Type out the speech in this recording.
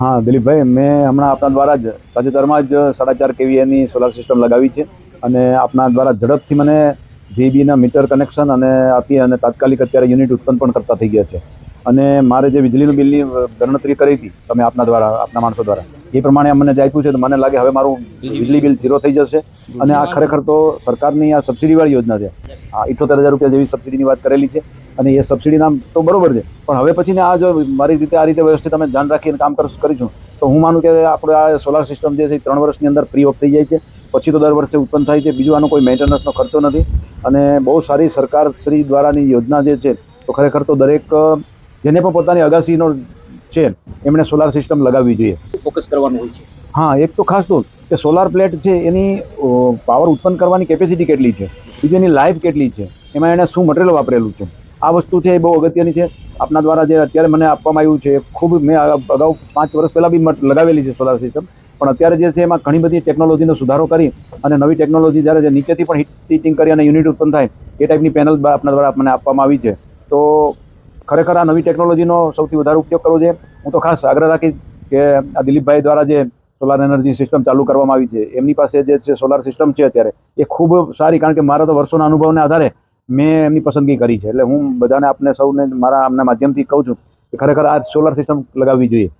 હા, દિલીપભાઈ, મેં હમણાં આપના દ્વારા જ તાજેતરમાં જ સાડા ચાર કેવીએની સોલાર સિસ્ટમ લગાવી છે અને આપના દ્વારા ઝડપથી મને જીબીના મીટર કનેક્શન અને આપી અને તાત્કાલિક અત્યારે યુનિટ ઉત્પન્ન પણ કરતા થઈ ગયા છે. અને મારે જે વીજળીનું બિલની ગણતરી કરી હતી તમે આપના દ્વારા, આપના માણસો દ્વારા, એ પ્રમાણે મને જે આપ્યું છે, તો મને લાગે હવે મારું વીજળી બિલ ઝીરો થઈ જશે અને આ ખરેખર તો સરકારની આ સબસિડીવાળી યોજના છે. આ ઇઠોતેર હજાર રૂપિયા જેવી સબસિડીની વાત કરેલી છે. અને એ સબસિડીના તો બરોબર છે. પણ હવે પછીને આ જો મારી રીતે આ રીતે વ્યવસ્થિત અમે ધ્યાન રાખીને કામ કર કરીશું તો હું માનું કે આપણે આ સોલાર સિસ્ટમ જે છે એ ત્રણ વર્ષની અંદર ફ્રી ઓફ થઈ જાય છે. પછી તો દર વર્ષે ઉત્પન્ન થાય છે. બીજું આનો કોઈ મેન્ટેનન્સનો ખર્ચો નથી. અને બહુ સારી સરકાર શ્રી દ્વારાની યોજના જે છે તો ખરેખર તો દરેક જેને પણ પોતાની અગાસીનો છે એમણે સોલાર સિસ્ટમ લગાવવી જોઈએ. ફોકસ કરવાનું હોય છે. હા એક તો ખાસ તો કે સોલાર પ્લેટ છે એની પાવર ઉત્પન્ન કરવાની કેપેસિટી કેટલી છે? બીજું એની લાઈફ કેટલી છે? એમાં એણે શું મટીરિયલ વાપરેલું છે? આ વસ્તુ છે એ બહુ અગત્યની છે. આપના દ્વારા જે અત્યારે મને આપવામાં આવ્યું છે ખૂબ મેં અગાઉ પાંચ વર્ષ પહેલાં બી લગાવેલી છે સોલાર સિસ્ટમ પણ અત્યારે જે છે એમાં ઘણી બધી ટેકનોલોજીનો સુધારો કરી અને નવી ટેકનોલોજી જ્યારે જે નીચેથી પણ હીટ હીટિંગ કરી અને યુનિટ ઉત્પન્ન થાય, એ ટાઈપની પેનલ આપના દ્વારા મને આપવામાં આવી છે. તો ખરેખર આ નવી ટેકનોલોજીનો સૌથી વધારે ઉપયોગ કરવો છે. હું તો ખાસ આગ્રહ રાખીશ કે આ દિલીપભાઈ દ્વારા જે સોલાર એનર્જી સિસ્ટમ ચાલુ કરવામાં આવી છે, એમની પાસે જે છે સોલાર સિસ્ટમ છે અત્યારે, એ ખૂબ સારી કારણ કે મારા તો વર્ષોના અનુભવને આધારે મેં એમની પસંદગી કરી છે. એટલે હું બધાને આપને સૌને મારા આમના માધ્યમથી કહું છું કે ખરેખર આ સોલાર સિસ્ટમ લગાવવી જોઈએ.